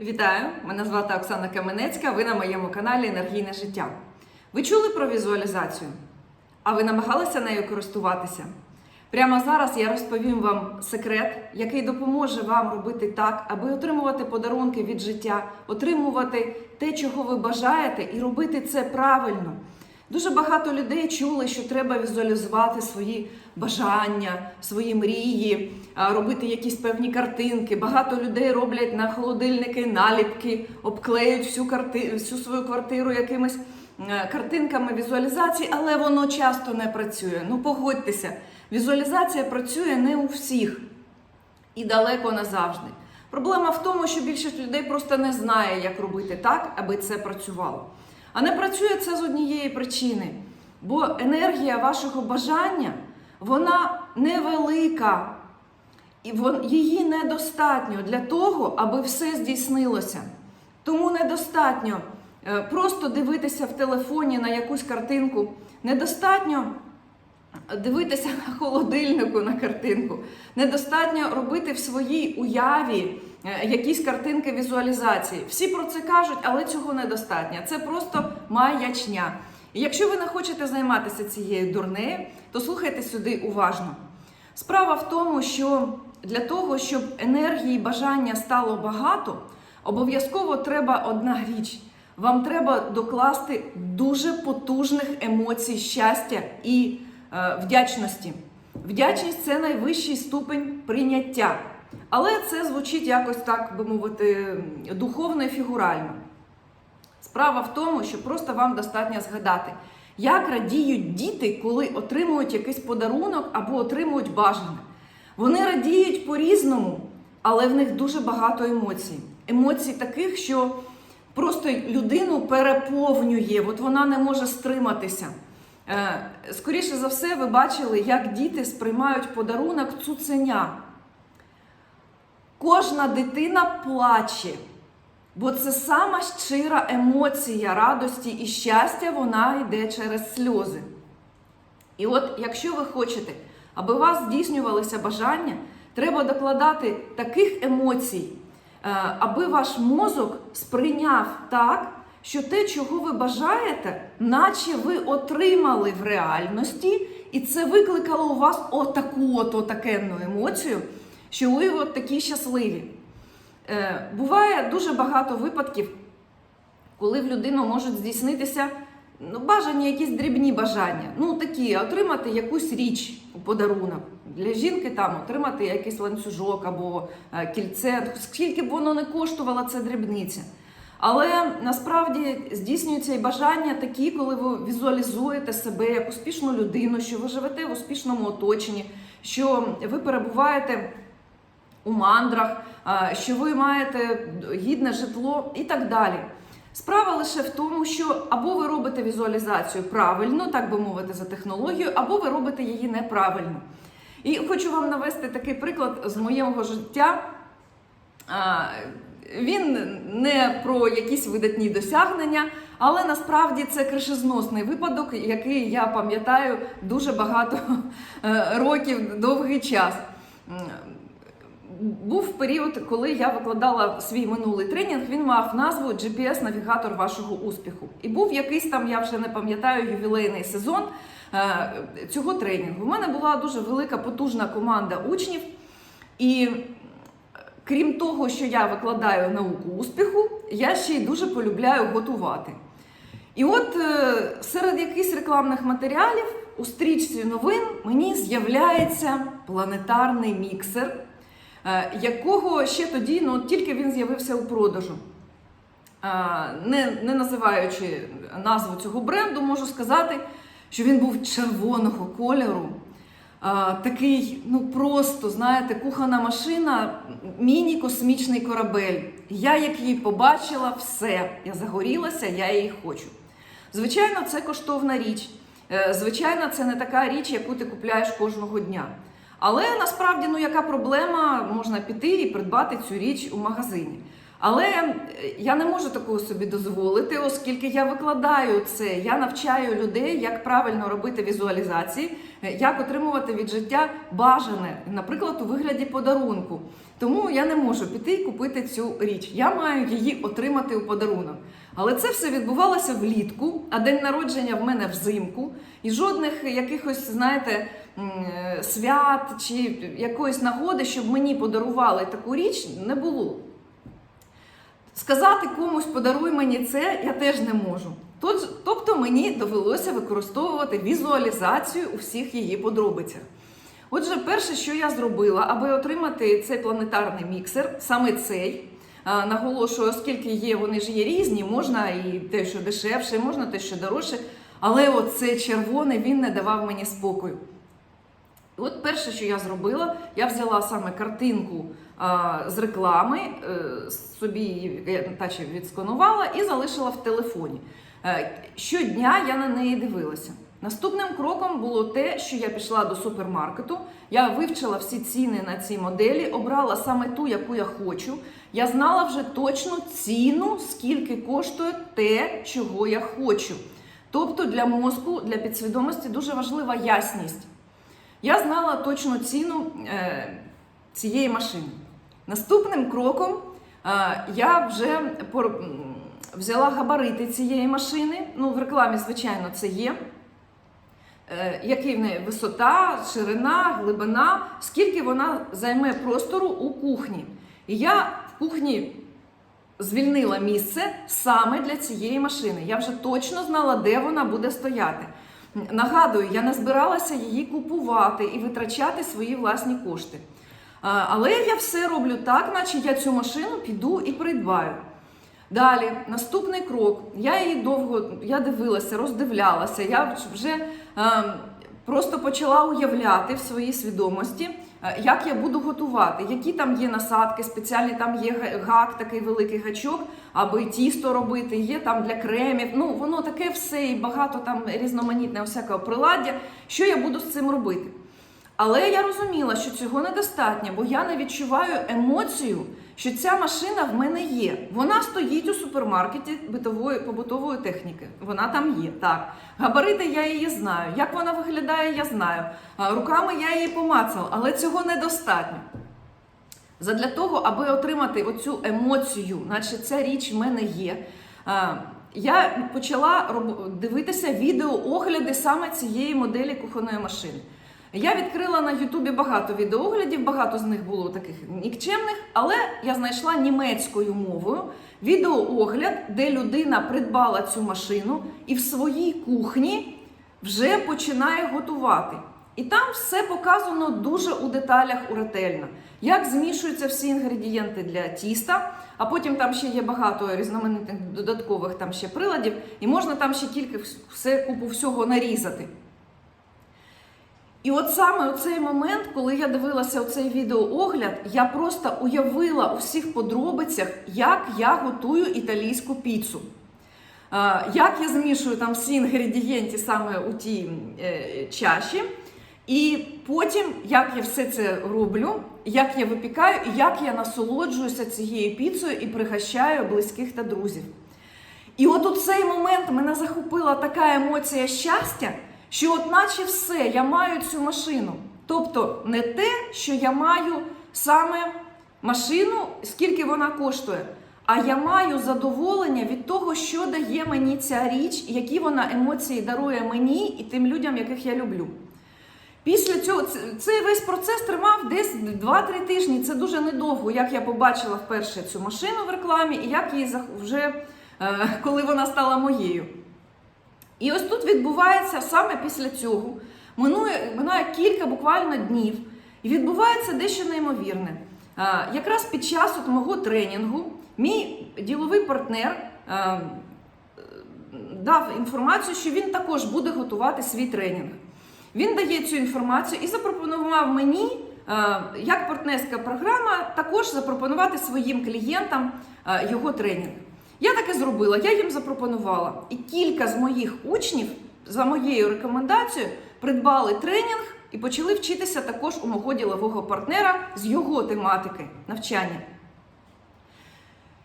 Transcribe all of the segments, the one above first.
Вітаю! Мене звати Оксана Каменецька. Ви на моєму каналі Енергійне життя. Ви чули про візуалізацію? А ви намагалися нею користуватися? Прямо зараз я розповім вам секрет, який допоможе вам робити так, аби отримувати подарунки від життя, отримувати те, чого ви бажаєте, і робити це правильно. Дуже багато людей чули, що треба візуалізувати свої бажання, свої мрії, робити якісь певні картинки. Багато людей роблять на холодильники наліпки, обклеюють всю, карти... всю свою квартиру якимись е, картинками візуалізації, але воно часто не працює. Ну погодьтеся, візуалізація працює не у всіх і далеко не завжди. Проблема в тому, що більшість людей просто не знає, як робити так, аби це працювало. А не працює це з однієї причини, бо енергія вашого бажання вона невелика, і її недостатньо для того, аби все здійснилося. Тому недостатньо е, просто дивитися в телефоні на якусь картинку, недостатньо дивитися на холодильнику на картинку. Недостатньо робити в своїй уяві е, якісь картинки візуалізації. Всі про це кажуть, але цього недостатньо. Це просто маячня. І якщо ви не хочете займатися цією дурнею, то слухайте сюди уважно. Справа в тому, що для того, щоб енергії і бажання стало багато, обов'язково треба одна річ. Вам треба докласти дуже потужних емоцій щастя і вдячності. Вдячність це найвищий ступень прийняття. Але це звучить якось так, би мовити, духовно і фігурально. Справа в тому, що просто вам достатньо згадати, як радіють діти, коли отримують якийсь подарунок або отримують бажане. Вони радіють по-різному, але в них дуже багато емоцій. Емоцій таких, що просто людину переповнює, от вона не може стриматися. Е, Скоріше за все, ви бачили, як діти сприймають подарунок цуценя. Кожна дитина плаче, бо це сама щира емоція радості і щастя, вона йде через сльози. І от, якщо ви хочете, аби у вас здійснювалися бажання, треба докладати таких емоцій, е, аби ваш мозок сприйняв так, що те, чого ви бажаєте, наче ви отримали в реальності, і це викликало у вас отаку от отакенну емоцію, що ви от такі щасливі. Е, Буває дуже багато випадків, коли в людину можуть здійснитися ну, бажання, якісь дрібні бажання. Ну, такі, отримати якусь річ у подарунок. Для жінки там отримати якийсь ланцюжок або е, кільце, скільки б воно не коштувало, це дрібниця. Але насправді здійснюються і бажання такі, коли ви візуалізуєте себе як успішну людину, що ви живете в успішному оточенні, що ви перебуваєте у мандрах, що ви маєте гідне житло і так далі. Справа лише в тому, що або ви робите візуалізацію правильно, так би мовити, за технологією, або ви робите її неправильно. І хочу вам навести такий приклад з моєго життя. Він не про якісь видатні досягнення, але насправді це кришезносний випадок, який я пам'ятаю дуже багато е, років, довгий час. Був період, коли я викладала свій минулий тренінг. Він мав назву GPS-навігатор вашого успіху. І був якийсь там, я вже не пам'ятаю, ювілейний сезон е, цього тренінгу. У мене була дуже велика потужна команда учнів, і крім того, що я викладаю науку успіху, я ще й дуже полюбляю готувати. І от е, серед якихось рекламних матеріалів у стрічці новин мені з'являється планетарний міксер, е, якого ще тоді, ну тільки він з'явився у продажу. Е, Не, не називаючи назву цього бренду, можу сказати, що він був червоного кольору. Такий, ну просто, знаєте, кухонна машина, міні-космічний корабель. Я, як її побачила, все. Я загорілася, я її хочу. Звичайно, це коштовна річ. Е, Звичайно, це не така річ, яку ти купляєш кожного дня. Але насправді, ну яка проблема, можна піти і придбати цю річ у магазині. Але е, я не можу такого собі дозволити, оскільки я викладаю це, я навчаю людей, як правильно робити візуалізації, е, як отримувати від життя бажане, наприклад, у вигляді подарунку. Тому я не можу піти і купити цю річ. Я маю її отримати у подарунок. Але це все відбувалося влітку, а день народження в мене взимку, і жодних якихось, знаєте, е, свят чи якоїсь нагоди, щоб мені подарували таку річ, не було. Сказати комусь подаруй мені це, я теж не можу. Тобто мені довелося використовувати візуалізацію у всіх її подробицях. Отже, перше, що я зробила, аби отримати цей планетарний міксер, саме цей, наголошую, оскільки є, вони ж є різні, можна і те, що дешевше, можна те, що дорожче, але оцей червоний він не давав мені спокою. От перше, що я зробила, я взяла саме картинку а, з реклами, е, собі її наче відсканувала і залишила в телефоні. Е, щодня я на неї дивилася. Наступним кроком було те, що я пішла до супермаркету, я вивчила всі ціни на ці моделі, обрала саме ту, яку я хочу. Я знала вже точну ціну, скільки коштує те, чого я хочу. Тобто для мозку, для підсвідомості дуже важлива ясність. Я знала точну ціну е, цієї машини. Наступним кроком е, я вже взяла габарити цієї машини. Ну, в рекламі, звичайно, це є. Е, Який в неї висота, ширина, глибина, скільки вона займе простору у кухні. І я в кухні звільнила місце саме для цієї машини. Я вже точно знала, де вона буде стояти. Нагадую, я не збиралася її купувати і витрачати свої власні кошти. Але я все роблю так, наче я цю машину піду і придбаю. Далі, наступний крок. Я її довго я дивилася, роздивлялася. Я вже е, просто почала уявляти в своїй свідомості, як я буду готувати, які там є насадки, спеціальні там є гак, такий великий гачок, аби тісто робити, є там для кремів. Ну, воно таке все і багато там різноманітне всякого приладдя. Що я буду з цим робити? Але я розуміла, що цього недостатньо, бо я не відчуваю емоцію, що ця машина в мене є. Вона стоїть у супермаркеті битової побутової техніки. Вона там є. Так, габарити я її знаю. Як вона виглядає, я знаю. Руками я її помацала, але цього недостатньо. Задля того, аби отримати оцю емоцію, наче ця річ в мене є. Я почала дивитися відеоогляди саме цієї моделі кухонної машини. Я відкрила на Ютубі багато відеоглядів, багато з них було таких нікчемних, але я знайшла німецькою мовою відеоогляд, де людина придбала цю машину і в своїй кухні вже починає готувати. І там все показано дуже у деталях уретельно. Як змішуються всі інгредієнти для тіста, а потім там ще є багато різноманітних додаткових там ще приладів, і можна там ще тільки все купу всього нарізати. І от саме у цей момент, коли я дивилася оцей відеоогляд, я просто уявила у всіх подробицях, як я готую італійську піцу. Як я змішую там всі інгредієнти саме у тій е, чаші, і потім, як я все це роблю, як я випікаю, і як я насолоджуюся цією піцею і пригощаю близьких та друзів. І от у цей момент мене захопила така емоція щастя, що от наче все, я маю цю машину. Тобто не те, що я маю саме машину, скільки вона коштує, а я маю задоволення від того, що дає мені ця річ, які вона емоції дарує мені і тим людям, яких я люблю. Після цього цей весь процес тримав десь 2-3 тижні. Це дуже недовго, як я побачила вперше цю машину в рекламі, і як її вже е, коли вона стала моєю. І ось тут відбувається саме після цього. Минує, минає кілька буквально днів, і відбувається дещо неймовірне. Е, Якраз під час от мого тренінгу мій діловий партнер е, дав інформацію, що він також буде готувати свій тренінг. Він дає цю інформацію і запропонував мені, як партнерська програма, також запропонувати своїм клієнтам його тренінг. Я так і зробила, я їм запропонувала. І кілька з моїх учнів, за моєю рекомендацією, придбали тренінг і почали вчитися також у мого ділового партнера з його тематики навчання.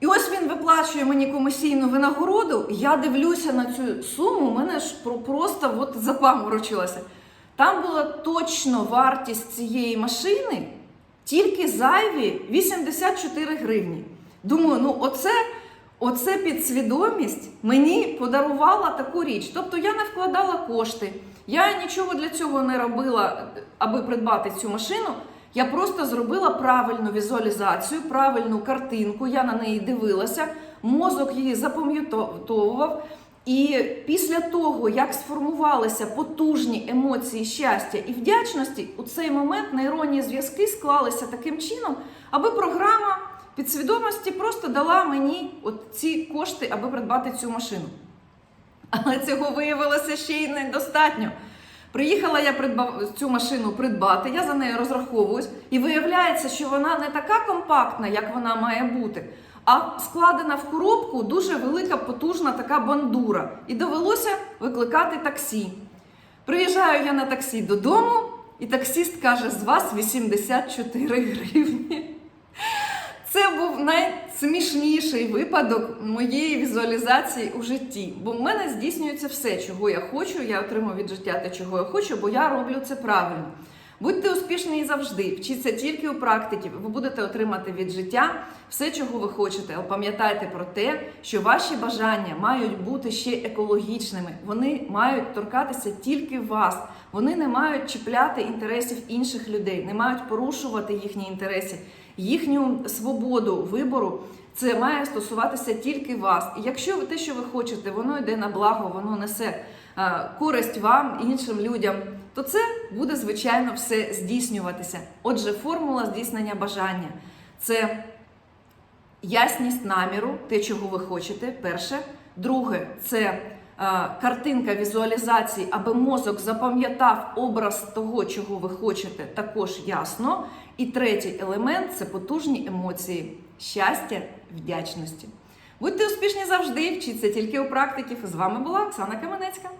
І ось він виплачує мені комісійну винагороду, я дивлюся на цю суму, у мене ж просто от запаморочилася. Там була точно вартість цієї машини, тільки зайві 84 гривні. Думаю, ну оце, оце підсвідомість мені подарувала таку річ. Тобто я не вкладала кошти, я нічого для цього не робила, аби придбати цю машину. Я просто зробила правильну візуалізацію, правильну картинку, я на неї дивилася, мозок її запам'ятовував. І після того, як сформувалися потужні емоції щастя і вдячності, у цей момент нейронні зв'язки склалися таким чином, аби програма підсвідомості просто дала мені от ці кошти, аби придбати цю машину. Але цього виявилося ще й недостатньо. Приїхала я цю машину придбати, я за нею розраховуюсь, і виявляється, що вона не така компактна, як вона має бути, а складена в коробку дуже велика, потужна така бандура. І довелося викликати таксі. Приїжджаю я на таксі додому, і таксіст каже: з вас 84 гривні. Це був найсмішніший випадок моєї візуалізації у житті. Бо в мене здійснюється все, чого я хочу. Я отримую від життя те, чого я хочу, бо я роблю це правильно. Будьте успішні і завжди, вчіться тільки у практиці. Ви будете отримати від життя все, чого ви хочете. Але пам'ятайте про те, що ваші бажання мають бути ще екологічними. Вони мають торкатися тільки вас. Вони не мають чіпляти інтересів інших людей, не мають порушувати їхні інтереси, їхню свободу вибору. Це має стосуватися тільки вас. І якщо ви те, що ви хочете, воно йде на благо, воно несе е, користь вам, і іншим людям, то це буде звичайно все здійснюватися. Отже, формула здійснення бажання це ясність наміру, те, чого ви хочете. Перше. Друге, це картинка візуалізації, аби мозок запам'ятав образ того, чого ви хочете, також ясно. І третій елемент це потужні емоції щастя, вдячності. Будьте успішні завжди, вчіться тільки у практиків. З вами була Оксана Каменецька.